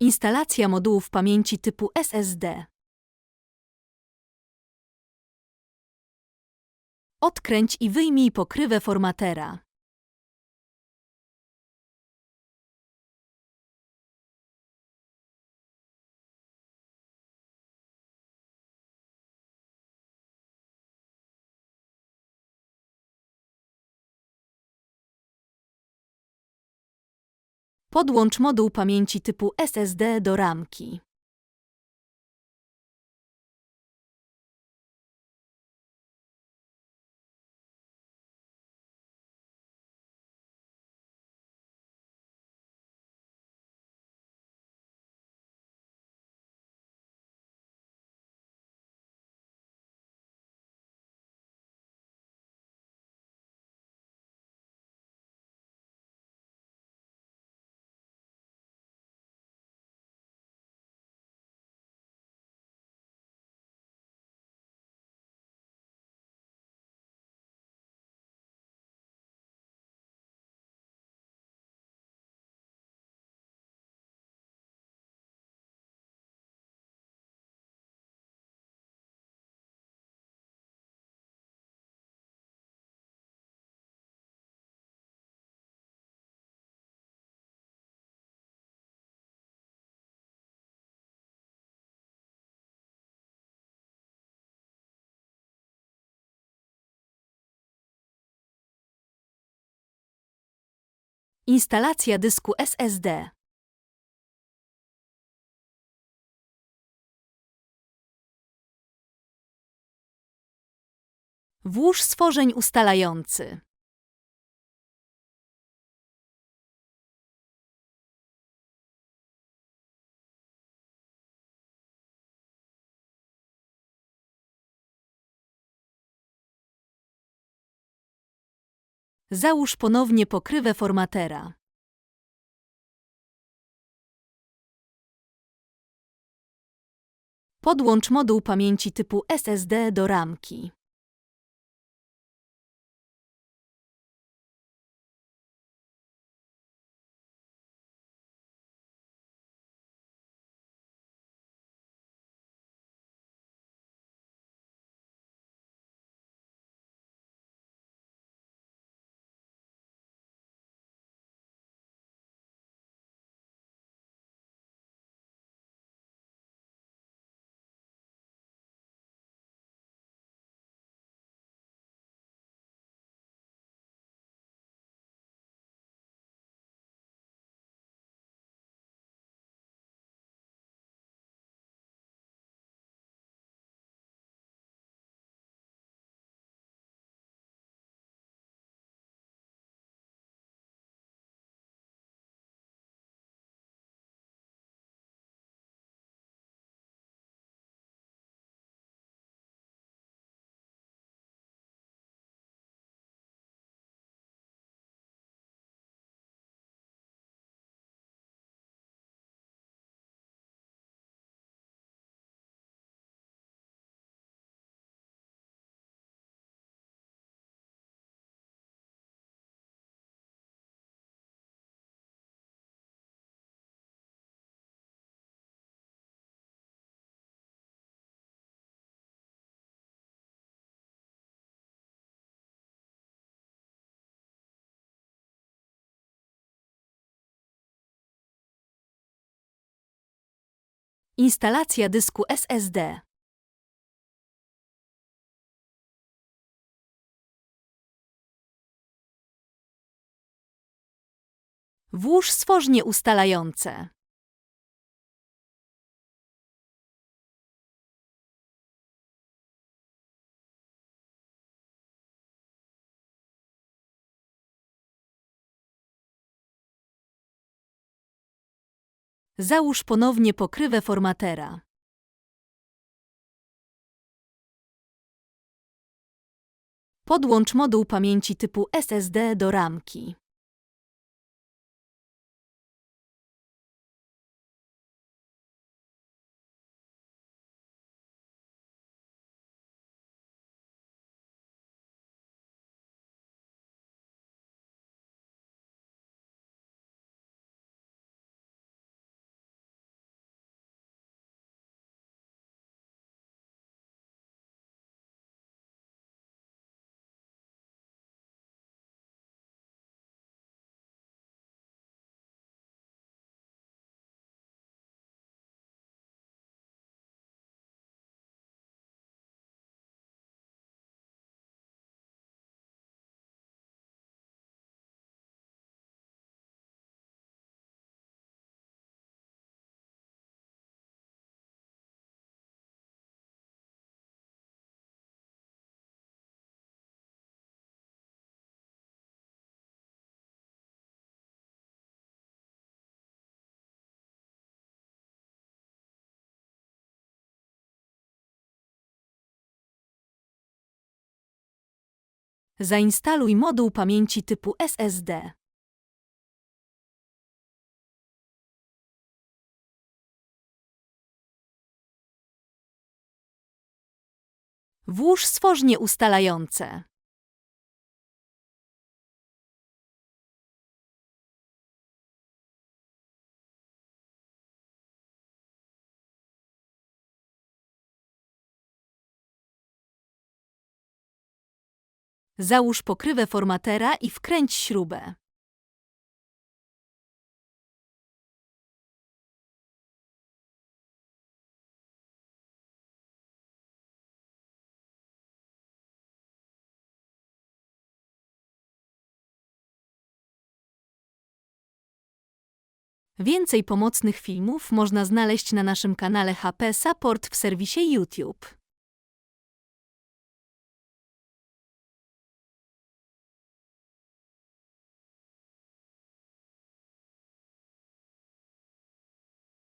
Instalacja modułów pamięci typu SSD. Odkręć i wyjmij pokrywę formatera. Podłącz moduł pamięci typu SSD do ramki. Instalacja dysku SSD. Włóż stworzeń ustalający. Załóż ponownie pokrywę formatera. Podłącz moduł pamięci typu SSD do ramki. Instalacja dysku SSD. Włóż stworznie ustalające. Załóż ponownie pokrywę formatera. Podłącz moduł pamięci typu SSD do ramki. Zainstaluj moduł pamięci typu SSD. Włóż stworzenie ustalające. Załóż pokrywę formatera i wkręć śrubę. Więcej pomocnych filmów można znaleźć na naszym kanale HP Support w serwisie YouTube.